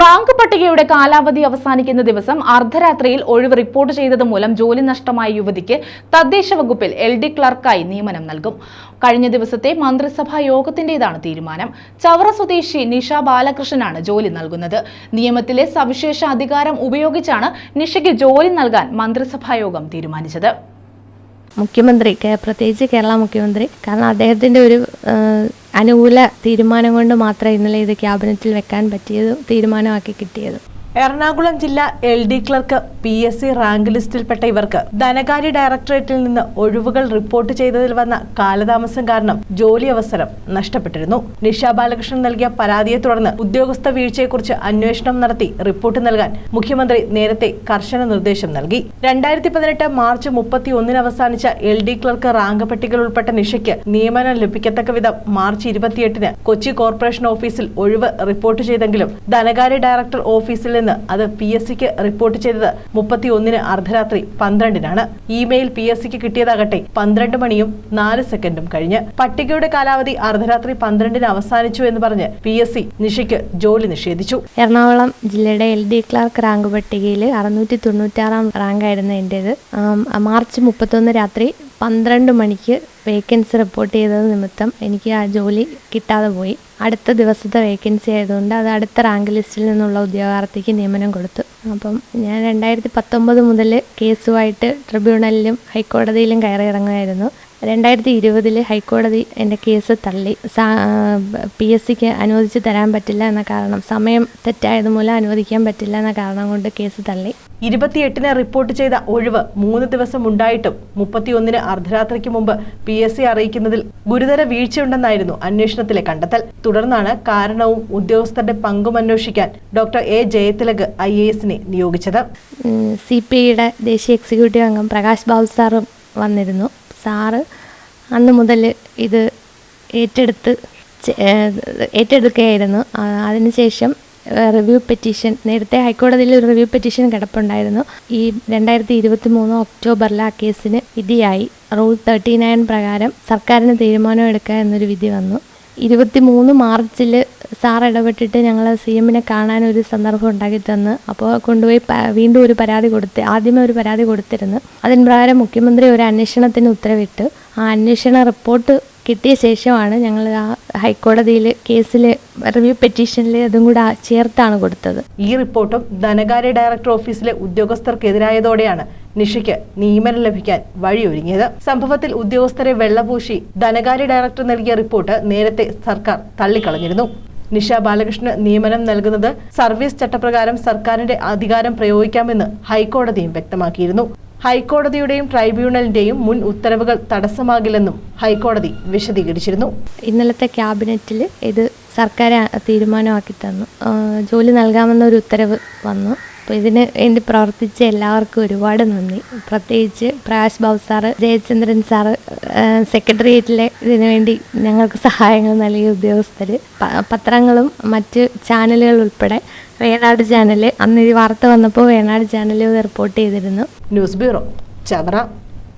Rank പട്ടികയുടെ കാലാവധി അവസാനിക്കുന്ന ദിവസം അർദ്ധരാത്രിയിൽ ഒഴിവ് റിപ്പോർട്ട് ചെയ്തത് മൂലം ജോലി നഷ്ടമായ യുവതിക്ക് തദ്ദേശ വകുപ്പിൽ എൽ ഡി ക്ലർക്കായി നിയമനം നൽകും. കഴിഞ്ഞ ദിവസത്തെ മന്ത്രിസഭാ യോഗത്തിന്റേതാണ് തീരുമാനം. ചവറ സ്വദേശി നിഷ ബാലകൃഷ്ണനാണ് ജോലി നൽകുന്നത്. നിയമത്തിലെ സവിശേഷ അധികാരം ഉപയോഗിച്ചാണ് നിഷയ്ക്ക് ജോലി നൽകാൻ മന്ത്രിസഭാ യോഗം തീരുമാനിച്ചത്. മുഖ്യമന്ത്രി പ്രത്യേകിച്ച് കേരള മുഖ്യമന്ത്രി. കാരണം അദ്ദേഹത്തിന്റെ ഒരു അനുകൂല തീരുമാനം കൊണ്ട് മാത്രമേ ഇന്നലെ ഇത് ക്യാബിനറ്റിൽ വെക്കാൻ പറ്റിയതും തീരുമാനമാക്കി കിട്ടിയതും. എറണാകുളം ജില്ല L D clerk P S C rank ലിസ്റ്റിൽപ്പെട്ട ഇവർക്ക് ധനകാര്യ ഡയറക്ടറേറ്റിൽ നിന്ന് ഒഴിവുകൾ റിപ്പോർട്ട് ചെയ്തതിൽ വന്ന കാലതാമസം കാരണം ജോലി അവസരം നഷ്ടപ്പെട്ടിരുന്നു. നിഷ ബാലകൃഷ്ണൻ നൽകിയ പരാതിയെ തുടർന്ന് ഉദ്യോഗസ്ഥ വീഴ്ചയെക്കുറിച്ച് അന്വേഷണം നടത്തി റിപ്പോർട്ട് നൽകാൻ മുഖ്യമന്ത്രി നേരത്തെ കർശന നിർദ്ദേശം നൽകി. രണ്ടായിരത്തി പതിനെട്ട് മാർച്ച് മുപ്പത്തി ഒന്നിന് അവസാനിച്ച എൽ ഡി ക്ലർക്ക് റാങ്ക് പട്ടികയിൽ ഉൾപ്പെട്ട നിഷയ്ക്ക് നിയമനം ലഭിക്കത്തക്ക വിധം മാർച്ച് ഇരുപത്തിയെട്ടിന് കൊച്ചി കോർപ്പറേഷൻ ഓഫീസിൽ ഒഴിവ് റിപ്പോർട്ട് ചെയ്തെങ്കിലും ധനകാര്യ ഡയറക്ടർ ഓഫീസിൽ നിന്ന് അത് പി എസ് സിക്ക് റിപ്പോർട്ട് ചെയ്തത് മുപ്പത്തി ഒന്നിന് അർദ്ധരാത്രി പന്ത്രണ്ടിനാണ്. ഇമെയിൽ പി എസ് സിക്ക് കിട്ടിയതാകട്ടെ പന്ത്രണ്ട് മണിയും നാല് സെക്കൻഡും കഴിഞ്ഞ്. പട്ടികയുടെ കാലാവധി അർദ്ധരാത്രി പന്ത്രണ്ടിന് അവസാനിച്ചു എന്ന് പറഞ്ഞ് പി എസ് സി നിഷയ്ക്ക് ജോലി നിഷേധിച്ചു. എറണാകുളം ജില്ലയുടെ എൽ ഡി ക്ലാർക്ക് റാങ്ക് പട്ടികയിൽ അറുന്നൂറ്റി തൊണ്ണൂറ്റാറാം റാങ്കായിരുന്നു എന്റേത് മാർച്ച് മുപ്പത്തൊന്ന് രാത്രി പന്ത്രണ്ട് മണിക്ക് വേക്കൻസി റിപ്പോർട്ട് ചെയ്തത് നിമിത്തം എനിക്ക് ആ ജോലി കിട്ടാതെ പോയി. അടുത്ത ദിവസത്തെ വേക്കൻസി ആയതുകൊണ്ട് അത് അടുത്ത റാങ്ക് ലിസ്റ്റിൽ നിന്നുള്ള ഉദ്യോഗാർത്ഥിക്ക് നിയമനം കൊടുത്തു. അപ്പം ഞാൻ രണ്ടായിരത്തി പത്തൊമ്പത് മുതൽ കേസുമായിട്ട് ട്രിബ്യൂണലിലും ഹൈക്കോടതിയിലും കയറി ഇറങ്ങുമായിരുന്നു. രണ്ടായിരത്തി ഇരുപതിൽ ഹൈക്കോടതി എന്റെ കേസ് തള്ളി. പി എസ് സിക്ക് അനുവദിച്ച് തരാൻ പറ്റില്ല എന്ന കാരണം സമയം തെറ്റായത് മൂലം അനുവദിക്കാൻ പറ്റില്ല എന്ന കാരണം കൊണ്ട് കേസ് തള്ളി. ഇരുപത്തിയെട്ടിന് റിപ്പോർട്ട് ചെയ്ത ഒഴിവ് മൂന്ന് ദിവസം ഉണ്ടായിട്ടും മുപ്പത്തിയൊന്നിന് അർദ്ധരാത്രിക്ക് മുമ്പ് പി എസ് സി അറിയിക്കുന്നതിൽ ഗുരുതര വീഴ്ചയുണ്ടെന്നായിരുന്നു അന്വേഷണത്തിലെ കണ്ടെത്തൽ. തുടർന്നാണ് കാരണവും ഉദ്യോഗസ്ഥരുടെ പങ്കും അന്വേഷിക്കാൻ doctor A Jayathilak I A എസിനെ നിയോഗിച്ചത്. സി പി ഐയുടെ ദേശീയ എക്സിക്യൂട്ടീവ് അംഗം പ്രകാശ് ബാബു സാറും വന്നിരുന്നു. സാറ് അന്ന് മുതൽ ഇത് ഏറ്റെടുത്ത് ഏറ്റെടുക്കുകയായിരുന്നു. അതിനുശേഷം റിവ്യൂ പെറ്റീഷൻ നേരത്തെ ഹൈക്കോടതിയിൽ ഒരു റിവ്യൂ പെറ്റീഷൻ കിടപ്പുണ്ടായിരുന്നു. ഈ രണ്ടായിരത്തി ഇരുപത്തി മൂന്ന് ഒക്ടോബറിൽ ആ കേസിന് വിധിയായി. റൂൾ തേർട്ടി നയൻ പ്രകാരം സർക്കാരിന് തീരുമാനം എടുക്കുക എന്നൊരു വിധി വന്നു. ഇരുപത്തി മൂന്ന് മാർച്ചിൽ സാർ ഇടപെട്ടിട്ട് ഞങ്ങൾ സി എമ്മിനെ കാണാൻ ഒരു സന്ദർഭം ഉണ്ടാക്കി തന്ന്. അപ്പോൾ കൊണ്ടുപോയി വീണ്ടും ഒരു പരാതി കൊടുത്ത് ആദ്യമേ ഒരു പരാതി കൊടുത്തിരുന്നു. അതിന് പ്രകാരം മുഖ്യമന്ത്രി ഒരു അന്വേഷണത്തിന് ഉത്തരവിട്ട്. ആ അന്വേഷണ റിപ്പോർട്ട് കിട്ടിയ ശേഷമാണ് ഞങ്ങൾ ആ ഹൈക്കോടതിയിൽ കേസിൽ റിവ്യൂ പെറ്റീഷനിൽ അതും കൂടെ ചേർത്താണ് കൊടുത്തത്. ഈ റിപ്പോർട്ടും ധനകാര്യ ഡയറക്ടർ ഓഫീസിലെ ഉദ്യോഗസ്ഥർക്കെതിരായതോടെയാണ്. നിഷയ്ക്ക് നിയമനം ലഭിക്കാൻ വഴിയൊരുങ്ങിയത്. സംഭവത്തിൽ ഉദ്യോഗസ്ഥരെ വെള്ളപൂശി ധനകാര്യ ഡയറക്ടർ നൽകിയ റിപ്പോർട്ട് നേരത്തെ സർക്കാർ തള്ളിക്കളഞ്ഞിരുന്നു. നിഷ ബാലകൃഷ്ണന് നിയമനം നൽകുന്നത് സർവീസ് ചട്ടപ്രകാരം സർക്കാരിന്റെ അധികാരം പ്രയോഗിക്കാമെന്ന് ഹൈക്കോടതിയും വ്യക്തമാക്കിയിരുന്നു. ഹൈക്കോടതിയുടെയും ട്രൈബ്യൂണലിന്റെയും മുൻ ഉത്തരവുകൾ തടസ്സമാകില്ലെന്നും ഹൈക്കോടതി വിശദീകരിച്ചിരുന്നു. ഇന്നലത്തെ ക്യാബിനറ്റിൽ ഇത് സർക്കാർ തീരുമാനമാക്കി തന്നു. ജോലി നൽകാമെന്ന ഒരു ഉത്തരവ് വന്നു. അപ്പോൾ ഇതിന് വേണ്ടി പ്രവർത്തിച്ച എല്ലാവർക്കും ഒരുപാട് നന്ദി. പ്രത്യേകിച്ച് പ്രകാശ് ബാബു സാറ് ജയചന്ദ്രൻ സാറ് സെക്രട്ടേറിയറ്റിലെ ഇതിനു വേണ്ടി ഞങ്ങൾക്ക് സഹായങ്ങൾ നൽകിയ ഉദ്യോഗസ്ഥർ പത്രങ്ങളും മറ്റ് ചാനലുകൾ ഉൾപ്പെടെ വേണാട് ചാനൽ അന്ന് ഈ വാർത്ത വന്നപ്പോൾ വേണാട് ചാനൽ റിപ്പോർട്ട് ചെയ്തിരുന്നു. News bureau Chavara.